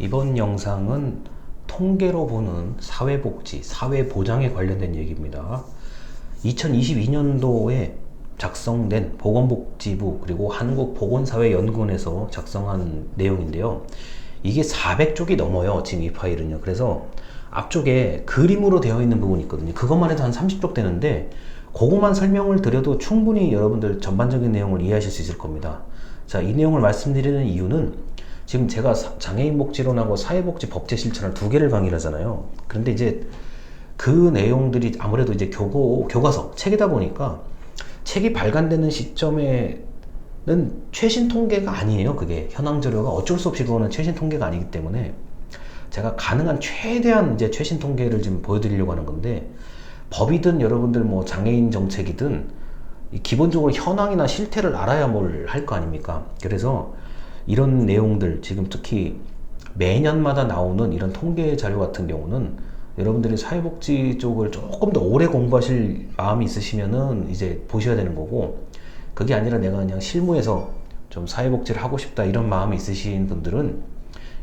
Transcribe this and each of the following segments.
이번 영상은 통계로 보는 사회복지, 사회보장에 관련된 얘기입니다. 2022년도에 작성된 보건복지부 그리고 한국보건사회연구원에서 작성한 내용인데요. 이게 400쪽이 넘어요. 지금 이 파일은요. 그래서 앞쪽에 그림으로 되어 있는 부분이 있거든요. 그것만 해도 한 30쪽 되는데 그것만 설명을 드려도 충분히 여러분들 전반적인 내용을 이해하실 수 있을 겁니다. 자, 이 내용을 말씀드리는 이유는 지금 제가 사- 장애인 복지론하고 사회복지 법제 실천을 두 개를 강의를 하잖아요. 그런데 이제 그 내용들이 아무래도 이제 교고, 교과서, 책이다 보니까 책이 발간되는 시점에는 최신 통계가 아니에요. 그게 현황 자료가 어쩔 수 없이 그거는 최신 통계가 아니기 때문에 제가 가능한 최대한 이제 최신 통계를 지금 보여드리려고 하는 건데 법이든 여러분들 뭐 장애인 정책이든 이 기본적으로 현황이나 실태를 알아야 뭘 할 거 아닙니까? 그래서 이런 내용들 지금 특히 매년마다 나오는 이런 통계 자료 같은 경우는 여러분들이 사회복지 쪽을 조금 더 오래 공부하실 마음이 있으시면은 이제 보셔야 되는 거고 그게 아니라 내가 그냥 실무에서 좀 사회복지를 하고 싶다 이런 마음이 있으신 분들은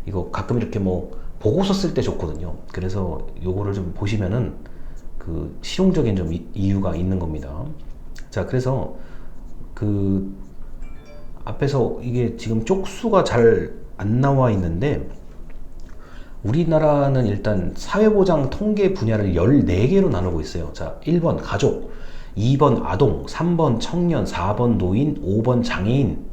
이거 가끔 이렇게 뭐 보고서 쓸 때 좋거든요. 그래서 요거를 좀 보시면은 그 실용적인 좀 이- 이유가 있는 겁니다. 자, 그래서 그 앞에서 이게 지금 쪽수가 잘 안 나와 있는데 우리나라는 일단 사회보장 통계 분야를 14개로 나누고 있어요. 자, 1번 가족, 2번 아동, 3번 청년, 4번 노인, 5번 장애인,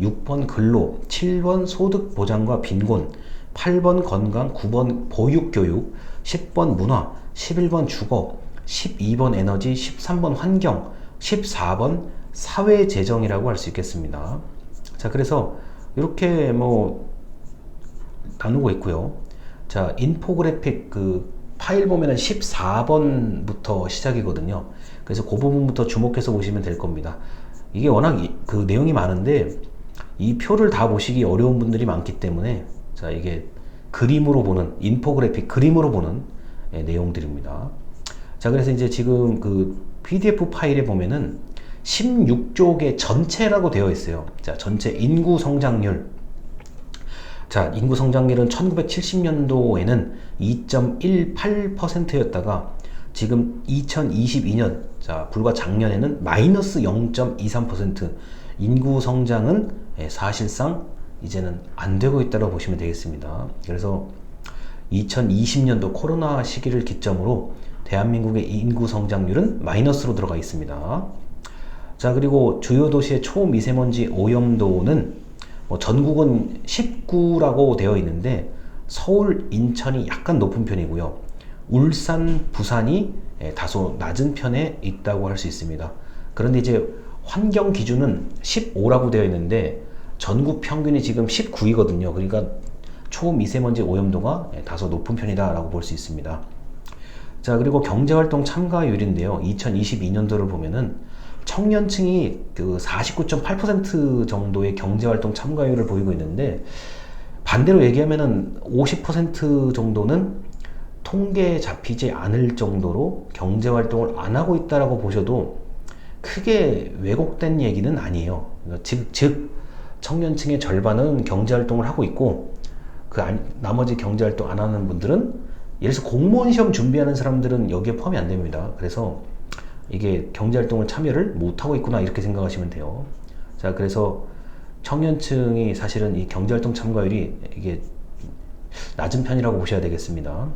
6번 근로, 7번 소득 보장과 빈곤, 8번 건강, 9번 보육교육, 10번 문화, 11번 주거, 12번 에너지, 13번 환경, 14번 사회재정이라고 할 수 있겠습니다. 자, 그래서 이렇게 뭐 나누고 있고요. 자, 인포그래픽 그 파일 보면은 14번부터 시작이거든요. 그래서 그 부분부터 주목해서 보시면 될 겁니다. 이게 워낙 이- 그 내용이 많은데 이 표를 다 보시기 어려운 분들이 많기 때문에 자, 이게 그림으로 보는 인포그래픽 그림으로 보는 예, 내용들입니다. 자, 그래서 이제 지금 그 PDF 파일에 보면은 16쪽의 전체라고 되어 있어요. 자, 전체 인구 성장률 자, 인구 성장률은 1970년도에는 2.18%였다가 지금 2022년, 자, 불과 작년에는 마이너스 0.23% 인구 성장은 예, 사실상 이제는 안 되고 있다고 보시면 되겠습니다. 그래서 2020년도 코로나 시기를 기점으로 대한민국의 인구 성장률은 마이너스로 들어가 있습니다. 자, 그리고 주요 도시의 초미세먼지 오염도는 뭐 전국은 19라고 되어 있는데 서울, 인천이 약간 높은 편이고요. 울산, 부산이 예, 다소 낮은 편에 있다고 할 수 있습니다. 그런데 이제 환경 기준은 15라고 되어 있는데 전국 평균이 지금 19이거든요. 그러니까 초미세먼지 오염도가 예, 다소 높은 편이다라고 볼 수 있습니다. 자, 그리고 경제활동 참가율인데요. 2022년도를 보면은 청년층이 그 49.8% 정도의 경제활동 참가율을 보이고 있는데 반대로 얘기하면은 50% 정도는 통계에 잡히지 않을 정도로 경제활동을 안 하고 있다라고 보셔도 크게 왜곡된 얘기는 아니에요. 그러니까 즉, 즉 청년층의 절반은 경제활동을 하고 있고 그 안- 나머지 경제활동 안 하는 분들은 예를 들어서 공무원 시험 준비하는 사람들은 여기에 포함이 안 됩니다. 그래서 이게 경제활동을 참여를 못하고 있구나 이렇게 생각하시면 돼요. 자, 그래서 청년층이 사실은 이 경제활동 참가율이 이게 낮은 편이라고 보셔야 되겠습니다.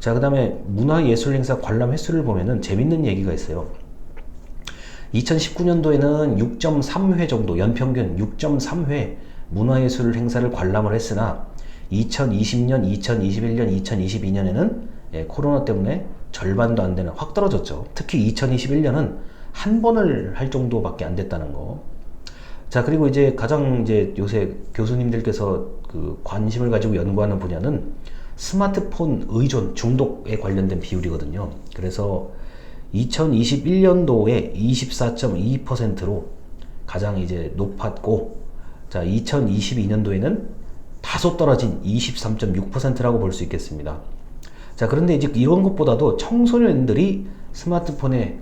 자, 그 다음에 문화예술행사 관람 횟수를 보면은 재밌는 얘기가 있어요. 2019년도에는 6.3회 정도, 연평균 6.3회 문화예술 행사를 관람을 했으나 2020년, 2021년, 2022년에는 예, 코로나 때문에 절반도 안 되는 확 떨어졌죠. 특히 2021년은 한 번을 할 정도밖에 안 됐다는 거. 자, 그리고 이제 가장 이제 요새 교수님들께서 그 관심을 가지고 연구하는 분야는 스마트폰 의존 중독에 관련된 비율이거든요. 그래서 2021년도에 24.2%로 가장 이제 높았고, 자, 2022년도에는 다소 떨어진 23.6%라고 볼 수 있겠습니다. 자, 그런데 이제 이런 것보다도 청소년들이 스마트폰에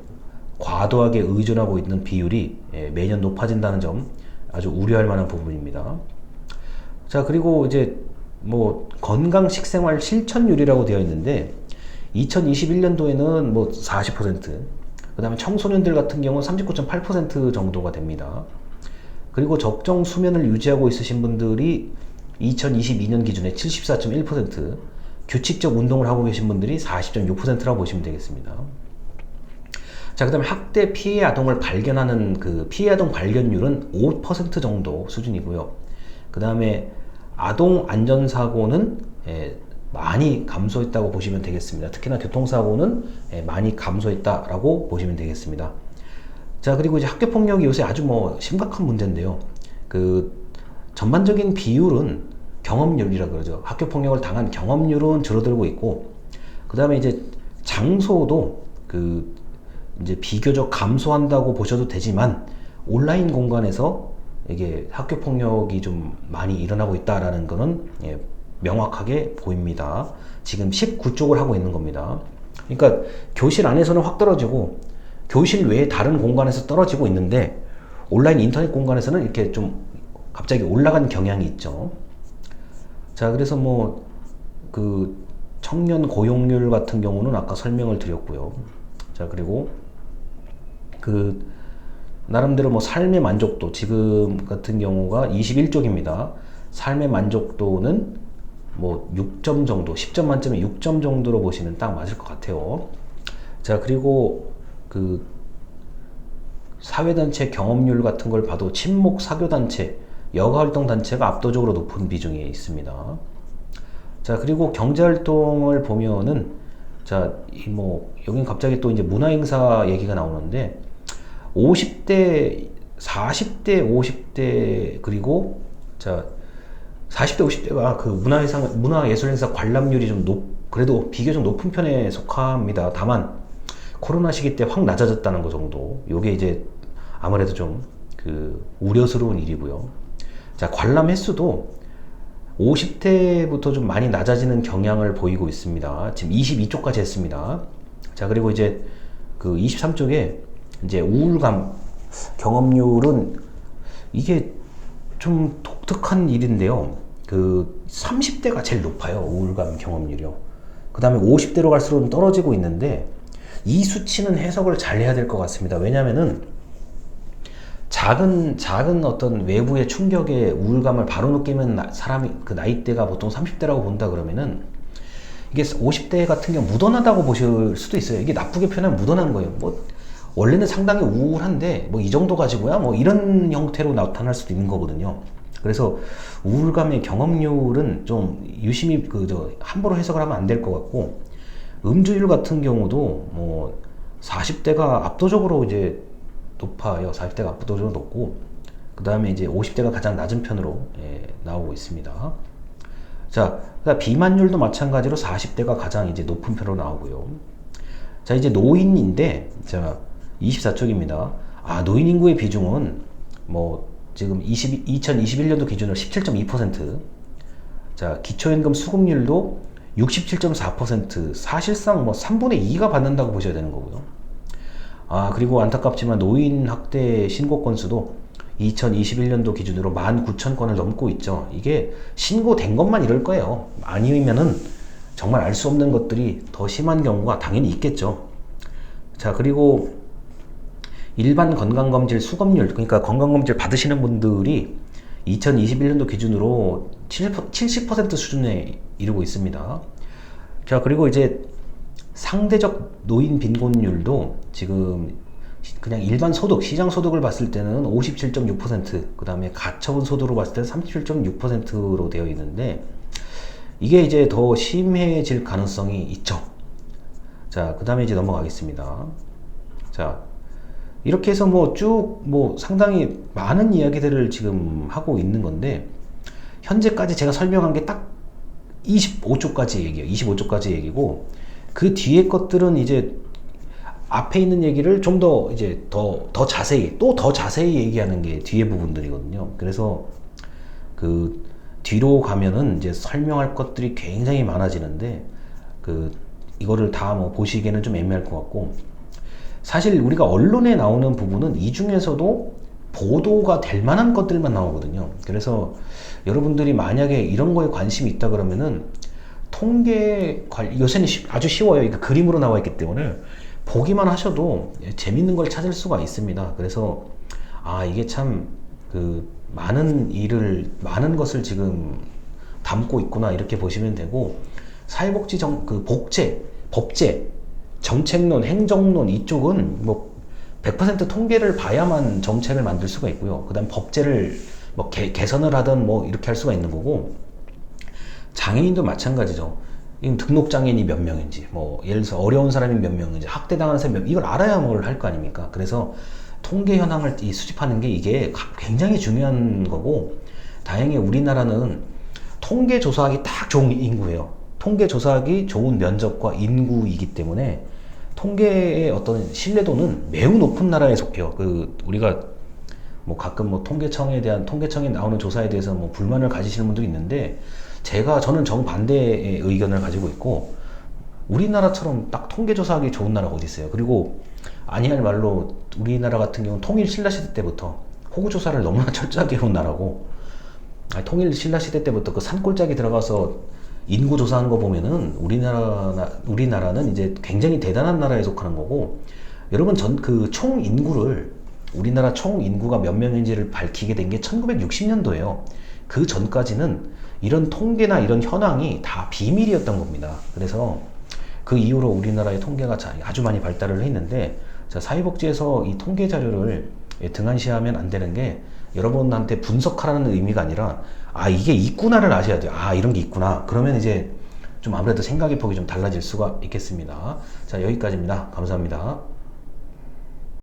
과도하게 의존하고 있는 비율이 예, 매년 높아진다는 점 아주 우려할 만한 부분입니다. 자, 그리고 이제 뭐 건강 식생활 실천율이라고 되어 있는데 2021년도에는 뭐 40%, 그 다음에 청소년들 같은 경우는 39.8% 정도가 됩니다. 그리고 적정 수면을 유지하고 있으신 분들이 2022년 기준에 74.1%, 규칙적 운동을 하고 계신 분들이 40.6%라고 보시면 되겠습니다. 자, 그 다음에 학대 피해 아동을 발견하는 그 피해 아동 발견율은 5% 정도 수준이고요. 그 다음에 아동 안전사고는 예, 많이 감소했다고 보시면 되겠습니다. 특히나 교통사고는 예, 많이 감소했다라고 보시면 되겠습니다. 자, 그리고 이제 학교폭력이 요새 아주 뭐 심각한 문제인데요. 그 전반적인 비율은 경험률이라 그러죠. 학교 폭력을 당한 경험률은 줄어들고 있고, 그 다음에 이제 장소도 그 이제 비교적 감소한다고 보셔도 되지만 온라인 공간에서 이게 학교 폭력이 좀 많이 일어나고 있다라는 거는 예, 명확하게 보입니다. 지금 19쪽을 하고 있는 겁니다. 그러니까 교실 안에서는 확 떨어지고 교실 외에 다른 공간에서 떨어지고 있는데 온라인 인터넷 공간에서는 이렇게 좀 갑자기 올라간 경향이 있죠. 자, 그래서 뭐 그 청년 고용률 같은 경우는 아까 설명을 드렸고요. 자, 그리고 그 나름대로 뭐 삶의 만족도 지금 같은 경우가 21쪽입니다. 삶의 만족도는 뭐 6점 정도, 10점 만점에 6점 정도로 보시면 딱 맞을 것 같아요. 자, 그리고 그 사회단체 경험률 같은 걸 봐도 친목 사교단체, 여가활동 단체가 압도적으로 높은 비중이 있습니다. 자, 그리고 경제활동을 보면은 자, 이 뭐, 여긴 갑자기 또 이제 문화행사 얘기가 나오는데 50대, 40대, 50대, 그리고, 자, 40대, 50대가 그 문화예상, 문화예술행사 관람률이 좀 높, 그래도 비교적 높은 편에 속합니다. 다만, 코로나 시기 때 확 낮아졌다는 거 정도. 요게 이제 아무래도 좀 그 우려스러운 일이고요. 자, 관람 횟수도 50대부터 좀 많이 낮아지는 경향을 보이고 있습니다. 지금 22쪽까지 했습니다. 자, 그리고 이제 그 23쪽에 이제 우울감 경험률은 이게 좀 독특한 일인데요. 그 30대가 제일 높아요. 우울감 경험률이요. 그 다음에 50대로 갈수록 떨어지고 있는데 이 수치는 해석을 잘 해야 될 것 같습니다. 왜냐면은 작은 작은 어떤 외부의 충격에 우울감을 바로 느끼는 나, 사람이 그 나이대가 보통 30대라고 본다 그러면은 이게 50대 같은 경우 묻어나다고 보실 수도 있어요. 이게 나쁘게 표현하면 묻어난 거예요. 뭐 원래는 상당히 우울한데 뭐 이 정도 가지고야 뭐 이런 형태로 나타날 수도 있는 거거든요. 그래서 우울감의 경험률은 좀 유심히 그 저 함부로 해석을 하면 안 될 것 같고 음주율 같은 경우도 뭐 40대가 압도적으로 이제 높아요. 40대가 압도적으로 높고 그 다음에 이제 50대가 가장 낮은 편으로 예, 나오고 있습니다. 자, 그러니까 비만율도 마찬가지로 40대가 가장 이제 높은 편으로 나오고요. 자, 이제 노인인데 자 24쪽입니다. 아, 노인 인구의 비중은 뭐 지금 20, 2021년도 기준으로 17.2%. 자, 기초연금 수급률도 67.4%. 사실상 뭐 3분의 2가 받는다고 보셔야 되는 거고요. 아, 그리고 안타깝지만 노인 학대 신고 건수도 2021년도 기준으로 19,000건을 넘고 있죠. 이게 신고된 것만 이럴 거예요. 아니면은 정말 알 수 없는 것들이 더 심한 경우가 당연히 있겠죠. 자, 그리고 일반 건강검진 수검률, 그러니까 건강검진 받으시는 분들이 2021년도 기준으로 70% 수준에 이르고 있습니다. 자, 그리고 이제 상대적 노인 빈곤율도 지금 그냥 일반 소득, 시장 소득을 봤을 때는 57.6%, 그 다음에 가처분 소득으로 봤을 때는 37.6%로 되어 있는데, 이게 이제 더 심해질 가능성이 있죠. 자, 그 다음에 이제 넘어가겠습니다. 자, 이렇게 해서 뭐 쭉뭐 상당히 많은 이야기들을 지금 하고 있는 건데 현재까지 제가 설명한 게 딱 25쪽까지 얘기예요. 25쪽까지 얘기고 그 뒤에 것들은 이제 앞에 있는 얘기를 좀 더 이제 더 더 자세히 또 더 자세히 얘기하는 게 뒤에 부분들이거든요. 그래서 그 뒤로 가면은 이제 설명할 것들이 굉장히 많아지는데 그 이거를 다 뭐 보시기에는 좀 애매할 것 같고 사실 우리가 언론에 나오는 부분은 이 중에서도 보도가 될 만한 것들만 나오거든요. 그래서 여러분들이 만약에 이런 거에 관심이 있다 그러면은 통계 관 요새는 쉬- 아주 쉬워요. 이거 그림으로 나와 있기 때문에 보기만 하셔도 재밌는 걸 찾을 수가 있습니다. 그래서 아 이게 참 그 많은 일을 많은 것을 지금 담고 있구나 이렇게 보시면 되고 사회복지 정 그 복제 법제 정책론 행정론 이쪽은 뭐 100% 통계를 봐야만 정책을 만들 수가 있고요. 그다음 법제를 뭐 개, 개선을 하든 뭐 이렇게 할 수가 있는 거고 장애인도 마찬가지죠. 이 등록 장애인이 몇 명인지, 뭐 예를 들어서 어려운 사람이 몇 명인지, 학대당하는 사람이 몇 명, 이걸 알아야 뭘 할 거 아닙니까? 그래서 통계 현황을 이 수집하는 게 이게 가- 굉장히 중요한 거고, 다행히 우리나라는 통계 조사하기 딱 좋은 인구예요. 통계 조사하기 좋은 면적과 인구이기 때문에 통계의 어떤 신뢰도는 매우 높은 나라에 속해요. 그 우리가 뭐 가끔 뭐 통계청에 대한 통계청에 나오는 조사에 대해서 뭐 불만을 가지시는 분도 있는데 제가 저는 정반대의 의견을 가지고 있고 우리나라처럼 딱 통계 조사하기 좋은 나라가 어디 있어요? 그리고 아니할 말로 우리나라 같은 경우는 통일 신라 시대 때부터 호구 조사를 너무나 철저하게 해온 나라고 아니, 통일 신라 시대 때부터 그 산골짜기 들어가서 인구 조사하는 거 보면은 우리나라 우리나라는 이제 굉장히 대단한 나라에 속하는 거고 여러분 전 그 총 인구를 우리나라 총 인구가 몇 명인지를 밝히게 된 게 1960년도예요. 그 전까지는 이런 통계나 이런 현황이 다 비밀이었던 겁니다. 그래서 그 이후로 우리나라의 통계가 자- 아주 많이 발달을 했는데 자, 사회복지에서 이 통계 자료를 예, 등한시하면 안 되는 게 여러분한테 분석하라는 의미가 아니라 아 이게 있구나를 아셔야 돼요. 아 이런 게 있구나. 그러면 이제 좀 아무래도 생각의 폭이 좀 달라질 수가 있겠습니다. 자 여기까지입니다. 감사합니다.